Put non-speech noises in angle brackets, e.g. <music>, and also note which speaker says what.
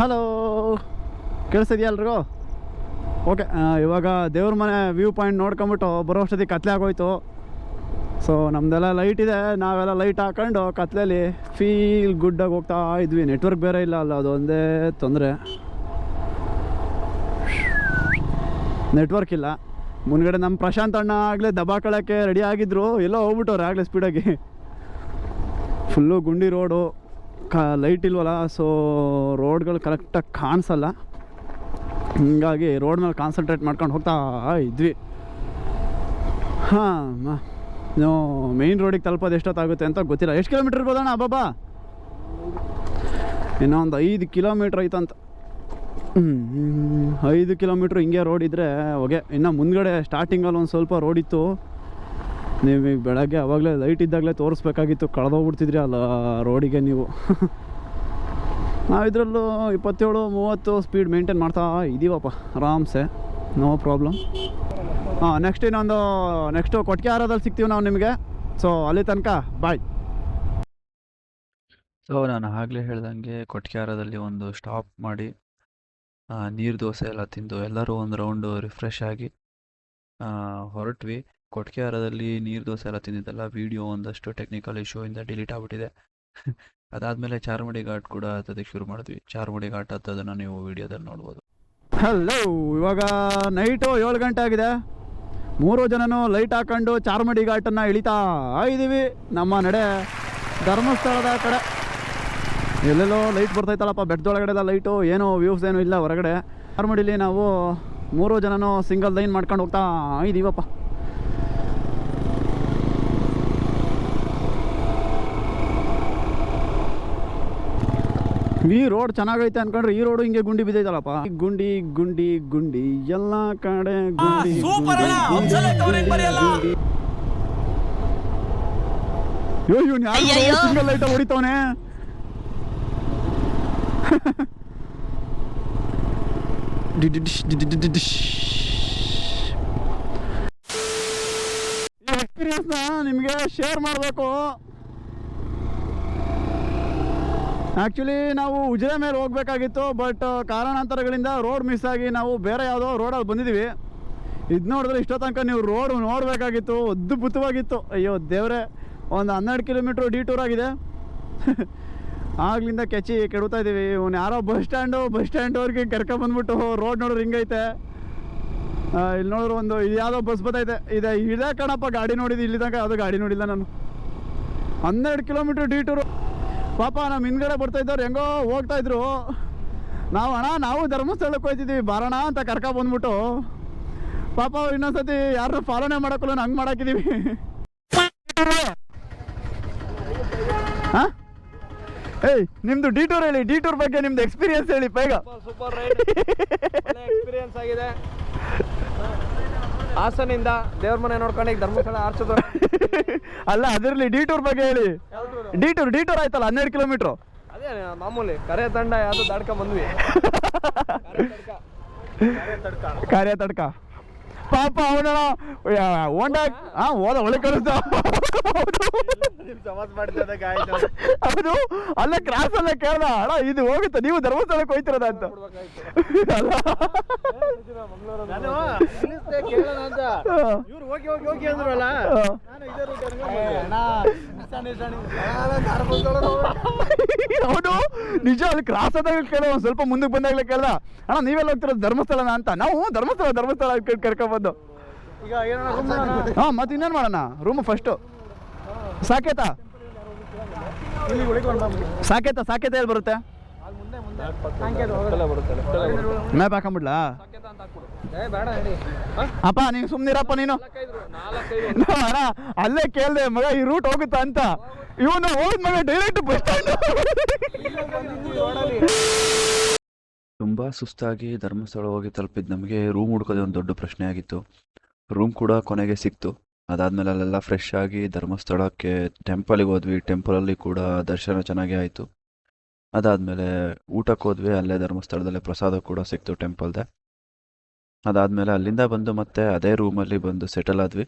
Speaker 1: Hello ಕೇಳಿಸ್ತಿದ್ಯಾ ಎಲ್ರಿಗೂ? Okay ಇವಾಗ ದೇವ್ರ ಮನೆ ವ್ಯೂ ಪಾಯಿಂಟ್ ನೋಡ್ಕೊಂಬಿಟ್ಟು ಬರೋ ಅಷ್ಟೊತ್ತಿಗೆ ಕತ್ಲೆ ಆಗೋಯ್ತು. ಸೊ ನಮ್ಮದೆಲ್ಲ ಲೈಟ್ ಇದೆ. ನಾವೆಲ್ಲ ಲೈಟ್ ಹಾಕೊಂಡು ಕತ್ಲೇಲಿ ಫೀಲ್ ಗುಡ್ಡಾಗಿ ಹೋಗ್ತಾ ಇದ್ವಿ. ನೆಟ್ವರ್ಕ್ ಬೇರೆ ಇಲ್ಲ ಅಲ್ಲ ಅದು ಒಂದೇ ತೊಂದರೆ. ನೆಟ್ವರ್ಕ್ ಇಲ್ಲ. ಮುಂದ್ಗಡೆ ನಮ್ಮ ಪ್ರಶಾಂತ್ ಅಣ್ಣ ಆಗಲೇ ದಬಾಕಳಕ್ಕೆ ರೆಡಿ ಆಗಿದ್ರು. ಎಲ್ಲೋ ಹೋಗ್ಬಿಟ್ಟವ್ರೆ ಆಗಲೇ ಸ್ಪೀಡಾಗಿ ಫುಲ್ಲು ಗುಂಡಿ ರೋಡು ಕ ಲೈಟ್ ಇಲ್ವಲ್ಲ ಸೊ ರೋಡ್ಗಳು ಕರೆಕ್ಟಾಗಿ ಕಾಣಿಸಲ್ಲ. ಹೀಗಾಗಿ ರೋಡ್ ಮೇಲೆ ಕಾನ್ಸಂಟ್ರೇಟ್ ಮಾಡ್ಕೊಂಡು ಹೋಗ್ತಾ ಇದ್ವಿ. ಹಾಂ ನೀವು ಮೇಯ್ನ್ ರೋಡಿಗೆ ತಲುಪೋದು ಎಷ್ಟೊತ್ತಾಗುತ್ತೆ ಅಂತ ಗೊತ್ತಿಲ್ಲ. ಎಷ್ಟು ಕಿಲೋಮೀಟ್ರ್ ಇರ್ಬೋದಣ್ಣ ಇನ್ನೂ ಇನ್ನೊಂದು ಐದು ಕಿಲೋಮೀಟ್ರ್ ಐತಂತ. ಐದು ಕಿಲೋಮೀಟ್ರ್ ಹಿಂಗೆ ರೋಡ್ ಇದ್ದರೆ ಹೋಗೆ. ಇನ್ನು ಮುಂದ್ಗಡೆ ಸ್ಟಾರ್ಟಿಂಗಲ್ಲಿ ಒಂದು ಸ್ವಲ್ಪ ರೋಡ್ ಇತ್ತು. ನೀವು ಈಗ ಬೆಳಗ್ಗೆ ಅವಾಗಲೇ ಲೈಟ್ ಇದ್ದಾಗಲೇ ತೋರಿಸ್ಬೇಕಾಗಿತ್ತು, ಕಳೆದೋಗ್ಬಿಡ್ತಿದ್ರಿ ಅಲ್ಲ ರೋಡಿಗೆ ನೀವು ನಾವು. ಇದರಲ್ಲೂ ಇಪ್ಪತ್ತೇಳು, ಮೂವತ್ತು ಸ್ಪೀಡ್ ಮೇಂಟೈನ್ ಮಾಡ್ತಾ ಇದ್ದೀವಪ್ಪ ಆರಾಮ್ಸೆ ನೋ ಪ್ರಾಬ್ಲಮ್ ಹಾಂ ನೆಕ್ಸ್ಟ್ ಇನ್ನೊಂದು ನೆಕ್ಸ್ಟು ಕೊಟ್ಟಿಗೆ ಹಾರದಲ್ಲಿ ಸಿಗ್ತೀವಿ ನಾವು ನಿಮಗೆ. ಸೊ ಅಲ್ಲಿ ತನಕ ಬಾಯ್
Speaker 2: ಸೊ ನಾನು ಆಗಲೇ ಹೇಳ್ದಂಗೆ ಕೊಟ್ಯಾರದಲ್ಲಿ ಒಂದು ಸ್ಟಾಪ್ ಮಾಡಿ ನೀರು ದೋಸೆ ಎಲ್ಲ ತಿಂದು ಎಲ್ಲರೂ ಒಂದು ರೌಂಡು ರಿಫ್ರೆಶ್ ಆಗಿ ಹೊರಟ್ವಿ. ಕೊಟ್ಯಾರದಲ್ಲಿ ನೀರು ದೋಸೆ ಎಲ್ಲ ತಿಂದಿದ್ದಲ್ಲ ವಿಡಿಯೋ ಒಂದಷ್ಟು ಟೆಕ್ನಿಕಲ್ ಇಶ್ಯೂ ಇಂದ ಡಿಲೀಟ್ ಆಗ್ಬಿಟ್ಟಿದೆ. <laughs> ಅದಾದ್ಮೇಲೆ ಚಾರ್ಮಡಿ ಘಾಟ್ ಕೂಡ ಅದಕ್ಕೆ ಶುರು ಮಾಡಿದ್ವಿ. ಚಾರ್ಮಡಿ ಘಾಟ್ ಹತ್ತೋದನ್ನು ನೀವು ವಿಡಿಯೋದಲ್ಲಿ ನೋಡ್ಬೋದು.
Speaker 1: ಹಲೋ ಇವಾಗ ನೈಟು ಏಳು ಗಂಟೆ ಆಗಿದೆ. ಮೂರು ಜನನು ಲೈಟ್ ಹಾಕೊಂಡು ಚಾರ್ಮಡಿ ಘಾಟನ್ನು ಇಳಿತಾ ಇದ್ದೀವಿ. ನಮ್ಮ ನಡೆ ಧರ್ಮಸ್ಥಳದ ಕಡೆ. ಎಲ್ಲೆಲ್ಲೋ ಲೈಟ್ ಬರ್ತೈತಲ್ಲಪ್ಪ ಬೆಟ್ಟದೊಳಗಡೆದ ಲೈಟು ಏನು ವ್ಯೂಸ್ ಏನೂ ಇಲ್ಲ ಹೊರಗಡೆ. ಚಾರ್ಮಡಿಲಿ ನಾವು ಮೂರು ಜನನು ಸಿಂಗಲ್ ಲೈನ್ ಮಾಡ್ಕೊಂಡು ಹೋಗ್ತಾ ಇದ್ದೀವಪ್ಪ. ಈ ರೋಡ್ ಚೆನ್ನಾಗೈತೆ ಅನ್ಕೊಂಡ್ರೆ ಈ ರೋಡ್ ಹಿಂಗೆ ಗುಂಡಿ ಬಿದ್ದೈತಲ್ಲಪ್ಪ. ಈ ಗುಂಡಿ ಗುಂಡಿ ಗುಂಡಿ ಎಲ್ಲ ಕಡೆ ಗುಂಡಿ ಇವ್ನು ಸಿಂಗಲ್ ಲೈಟ್ ಹೊಡಿತವನೆ? ಎಕ್ಸ್ಪೀರಿಯನ್ಸ್ನ ನಿಮಗೆ ಶೇರ್ ಮಾಡಬೇಕು. ಆ್ಯಕ್ಚುಲಿ ನಾವು ಉಜಿರೆ ಮೇಲೆ ಹೋಗಬೇಕಾಗಿತ್ತು ಬಟ್ ಕಾರಣಾಂತರಗಳಿಂದ ರೋಡ್ ಮಿಸ್ ಆಗಿ ನಾವು ಬೇರೆ ಯಾವುದೋ ರೋಡಲ್ಲಿ ಬಂದಿದ್ದೀವಿ ಇದು ನೋಡಿದ್ರೆ ಇಷ್ಟೋ ತನಕ ನೀವು ರೋಡ್ ನೋಡಬೇಕಾಗಿತ್ತು, ಅದ್ಭುತವಾಗಿತ್ತು. ಅಯ್ಯೋ ದೇವರೇ, ಒಂದು ಹನ್ನೆರಡು ಕಿಲೋಮೀಟ್ರ್ ಡಿ ಟೂರ್ ಆಗಿದೆ. <laughs> ಆಗ್ಲಿಂದ ಕೆಚ್ಚಿ ಕೆಡುತ್ತಾ ಇದ್ದೀವಿ ಇವ್ನು ಯಾರೋ ಬಸ್ ಸ್ಟ್ಯಾಂಡು ಬಸ್ ಸ್ಟ್ಯಾಂಡ್ವರೆಗೆ ಕರ್ಕೊಂಬಂದ್ಬಿಟ್ಟು ರೋಡ್ ನೋಡಿದ್ರೆ ಹಿಂಗೈತೆ ಇಲ್ಲಿ ನೋಡಿದ್ರೆ ಒಂದು ಇದು ಯಾವುದೋ ಬಸ್ ಬರ್ತೈತೆ ಇದೆ. ಇದೇ ಕಣಪ್ಪ ಗಾಡಿ ನೋಡಿದ್ದು, ಇಲ್ಲಿ ತನಕ ಯಾವುದೋ ಗಾಡಿ ನೋಡಿಲ್ಲ ನಾನು. ಹನ್ನೆರಡು ಕಿಲೋಮೀಟ್ರ್ ಡಿ ಟೂರು ಪಾಪ ನಮ್ಮ ಹಿಂದ್ಗಡೆ ಬರ್ತಾ ಇದ್ದವ್ರು ಹೆಂಗೋ ಹೋಗ್ತಾ ಇದ್ರು. ನಾವು ಅಣ್ಣ ನಾವು ಧರ್ಮಸ್ಥಳಕ್ಕೆ ಹೋಯ್ತಿದ್ವಿ ಬಾರಣ ಅಂತ ಕರ್ಕ ಬಂದ್ಬಿಟ್ಟು. ಪಾಪ ಅವ್ರು ಇನ್ನೊಂದ್ಸತಿ ಯಾರು ಪಾಲನೆ ಮಾಡಕ್ಕಲ್ಲ ಹಂಗೆ ಮಾಡಾಕಿದೀವಿ. ಹಾ? ಏಯ್ ನಿಮ್ದು ಡಿ ಟೂರ್ ಹೇಳಿ ಡಿ ಟೂರ್ ಬಗ್ಗೆ ನಿಮ್ದು ಎಕ್ಸ್ಪೀರಿಯನ್ಸ್ ಹೇಳಿ ಬೇಗ.
Speaker 3: ಸೂಪರ್ ರೈಡ್ ಎಕ್ಸ್ಪೀರಿಯನ್ಸ್ ಆಗಿದೆ. ಹಾಸನಿಂದ ದೇವ್ರ ಮನೆ ನೋಡ್ಕೊಂಡು ಈಗ ಧರ್ಮಸ್ಥಳ ಆರ್ಚದ
Speaker 1: ಅಲ್ಲ ಅದರಲ್ಲಿ ಡಿ ಟೂರ್ ಬಗ್ಗೆ ಹೇಳಿ. ಡಿ ಟೂರ್ ಡಿ ಟೂರ್ ಆಯ್ತಲ್ಲ ಹನ್ನೆರಡು ಕಿಲೋಮೀಟ್ರು
Speaker 3: ಅದೇ ಮಾಮೂಲಿ ಕರೆ ತಂಡ ಯಾವ್ದು ದಾಡ್ಕ ಬಂದ್ವಿ. <laughs>
Speaker 1: ಕಾರ್ಯ ತಡ್ಕ. ಪಾಪ ಅವನ ಹೋಂಡ ಹಾ ಓದ ಒಳ್ಳೆ ಕಳಿಸ್ದ ಅದು ಅಲ್ಲ ಕ್ರಾಸ್ ಅಲ್ಲ ಕೇಳ್ದ ಅಣ್ಣ ಇದು ಹೋಗುತ್ತೆ ನೀವು ಧರ್ಮಸ್ಥಳಕ್ಕೆ ಹೋಯ್ತಿರೋದ ಅಂತ. ಅಲ್ಲ.
Speaker 3: ಹೋಗಿ ಹೋಗಿ ಹೋಗಿ ಅಂದ್ರಲ್ಲ.
Speaker 1: ನಿಜ ಅಲ್ಲಿ ಕ್ರಾಸ್ ಆದಾಗ ಕೇಳೋ ಒಂದ್ ಸ್ವಲ್ಪ ಮುಂದಕ್ಕೆ ಬಂದಾಗಲೇ ಕೇಳ್ದ. ಅಣ್ಣ ನೀವೆಲ್ಲ ಹೋಗ್ತಿರೋದು ಧರ್ಮಸ್ಥಳನ ಅಂತ? ನಾವು ಧರ್ಮಸ್ಥಳ ಧರ್ಮಸ್ಥಳ ಕರ್ಕೊಬಂದು. ಹಾಂ
Speaker 3: ಈಗ ಏನಾರ
Speaker 1: ಹಾ ಮತ್ತೆ ಇನ್ನೇನು ಮಾಡೋಣ? ರೂಮ್ ಫಸ್ಟು ಸಾಕೇತಾ? ಸಾಕೇತ ಸಾಕೇತ ಎಲ್ಲಿ ಬರುತ್ತೆ?
Speaker 3: ಮುಂದೆ ಮುಂದೆ. ಬರುತ್ತೆ
Speaker 1: ಮ್ಯಾಪ್ ಹಾಕೊಂಬಿಡ್ಲಾ? ಅಪ್ಪ ನೀನು ಸುಮ್ನಿರಪ್ಪ ನೀನು. ಅಣ್ಣ ಅಲ್ಲೇ ಕೇಳ್ದೆ ಮಗ ಈ ರೂಟ್ ಹೋಗುತ್ತಾ ಅಂತ. ಇವನು ಹೋದ್ ಮಗ ಡೈರೆಕ್ಟ್ ಬಸ್ ಸ್ಟ್ಯಾಂಡ್
Speaker 2: ತುಂಬ ಸುಸ್ತಾಗಿ ಧರ್ಮಸ್ಥಳ ಹೋಗಿ ತಲುಪಿದ್ ನಮಗೆ ರೂಮ್ ಹುಡ್ಕೋದೇ ಒಂದು ದೊಡ್ಡ ಪ್ರಶ್ನೆ ಆಗಿತ್ತು. ರೂಮ್ ಕೂಡ ಕೊನೆಗೆ ಸಿಕ್ತು. ಅದಾದ್ಮೇಲೆ ಅಲ್ಲೆಲ್ಲ ಫ್ರೆಶ್ ಆಗಿ ಧರ್ಮಸ್ಥಳಕ್ಕೆ ಟೆಂಪಲಿಗೆ ಹೋದ್ವಿ. ಟೆಂಪಲಲ್ಲಿ ಕೂಡ ದರ್ಶನ ಚೆನ್ನಾಗಿ ಆಯಿತು. ಅದಾದಮೇಲೆ ಊಟಕ್ಕೆ ಹೋದ್ವಿ. ಅಲ್ಲೇ ಧರ್ಮಸ್ಥಳದಲ್ಲೇ ಪ್ರಸಾದ ಕೂಡ ಸಿಕ್ತು ಟೆಂಪಲ್ದೆ ಅದಾದ್ಮೇಲೆ ಅಲ್ಲಿಂದ ಬಂದು ಮತ್ತೆ ಅದೇ ರೂಮಲ್ಲಿ ಬಂದು ಸೆಟಲ್ ಆದ್ವಿ.